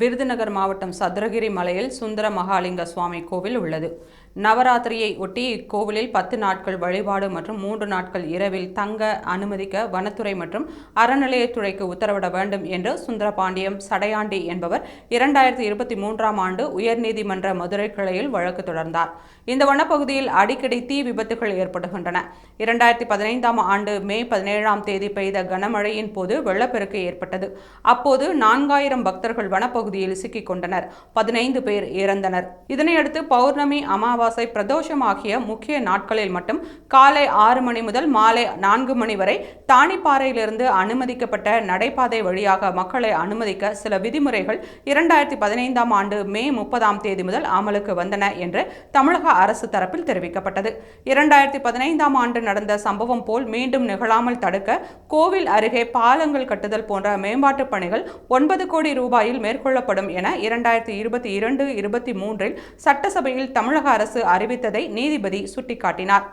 விருதுநகர் மாவட்டம் சதுரகிரி மலையில் சுந்தர மகாலிங்க சுவாமி கோவில் உள்ளது. நவராத்திரியை ஒட்டி இக்கோவிலில் பத்து நாட்கள் வழிபாடு மற்றும் மூன்று நாட்கள் இரவில் தங்க அனுமதிக்க வனத்துறை மற்றும் அறநிலையத்துறைக்கு உத்தரவிட வேண்டும் என்று சுந்தரபாண்டியம் சடையாண்டி என்பவர் இரண்டாயிரத்தி இருபத்தி மூன்றாம் ஆண்டு உயர்நீதிமன்ற மதுரை கிளையில் வழக்கு தொடர்ந்தார். இந்த வனப்பகுதியில் அடிக்கடி தீ விபத்துகள் ஏற்படுகின்றன. இரண்டாயிரத்தி பதினைந்தாம் ஆண்டு மே பதினேழாம் தேதி பெய்த கனமழையின் போது வெள்ளப்பெருக்கு ஏற்பட்டது. அப்போது நான்காயிரம் பக்தர்கள் வனப்பகுதியில் சிக்கிக் கொண்டனர். பதினைந்து பேர் இறந்தனர். இதனையடுத்து பௌர்ணமி அமாவாசை பிரதோஷம் ஆகிய முக்கிய நாட்களில் மட்டும் காலை ஆறு மணி முதல் மாலை நான்கு மணி வரை தானிப்பாறையிலிருந்து அனுமதிக்கப்பட்ட நடைபாதை வழியாக மக்களை அனுமதிக்க சில விதிமுறைகள் இரண்டாயிரத்தி பதினைந்தாம் ஆண்டு மே முப்பதாம் தேதி முதல் அமலுக்கு வந்தன என்று தமிழக அரசு தரப்பில் தெரிவிக்கப்பட்டது. இரண்டாயிரத்தி பதினைந்தாம் ஆண்டு நடந்த சம்பவம் போல் மீண்டும் நிகழாமல் தடுக்க கோவில் அருகே பாலங்கள் கட்டுதல் போன்ற மேம்பாட்டுப் பணிகள் ஒன்பது கோடி ரூபாயில் மேற்கொள்ளப்படும் என இரண்டாயிரத்தி இருபத்தி இரண்டு இருபத்தி மூன்றில் சட்டசபையில் தமிழக அரசு அரசு அறிவித்ததை நீதிபதி சுட்டிக்காட்டினார்.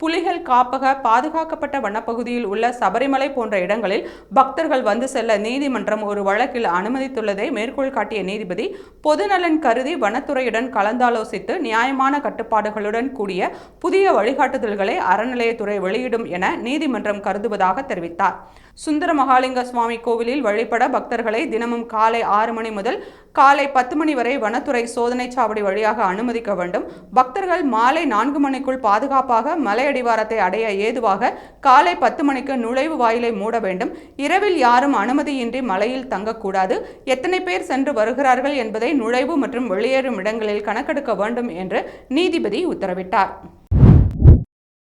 புலிகள் காப்பக பாதுகாக்கப்பட்ட வனப்பகுதியில் உள்ள சபரிமலை போன்ற இடங்களில் பக்தர்கள் வந்து செல்ல நீதிமன்றம் ஒரு வழக்கில் அனுமதித்துள்ளதை மேற்கோள் காட்டிய நீதிபதி பொதுநலன் கருதி வனத்துறையுடன் கலந்தாலோசித்து நியாயமான கட்டுப்பாடுகளுடன் கூடிய புதிய வழிகாட்டுதல்களை அறநிலையத்துறை வெளியிடும் என நீதிமன்றம் கருதுவதாக தெரிவித்தார். சுந்தர மகாலிங்க சுவாமி கோவிலில் வழிபட பக்தர்களை தினமும் காலை ஆறு மணி முதல் காலை பத்து மணி வரை வனத்துறை சோதனை சாவடி வழியாக அனுமதிக்க வேண்டும். பக்தர்கள் மாலை நான்கு மணிக்குள் பாதுகாப்பாக மலை அடிவாரத்தை அடைய ஏதுவாக காலை பத்து மணிக்கு நுழைவு வாயிலை மூட வேண்டும். இரவில் யாரும் அனுமதியின்றி மலையில் தங்கக்கூடாது. எத்தனை பேர் சென்று வருகிறார்கள் என்பதை நுழைவு மற்றும் வெளியேறும் இடங்களில் கணக்கெடுக்க வேண்டும் என்று நீதிபதி உத்தரவிட்டார்.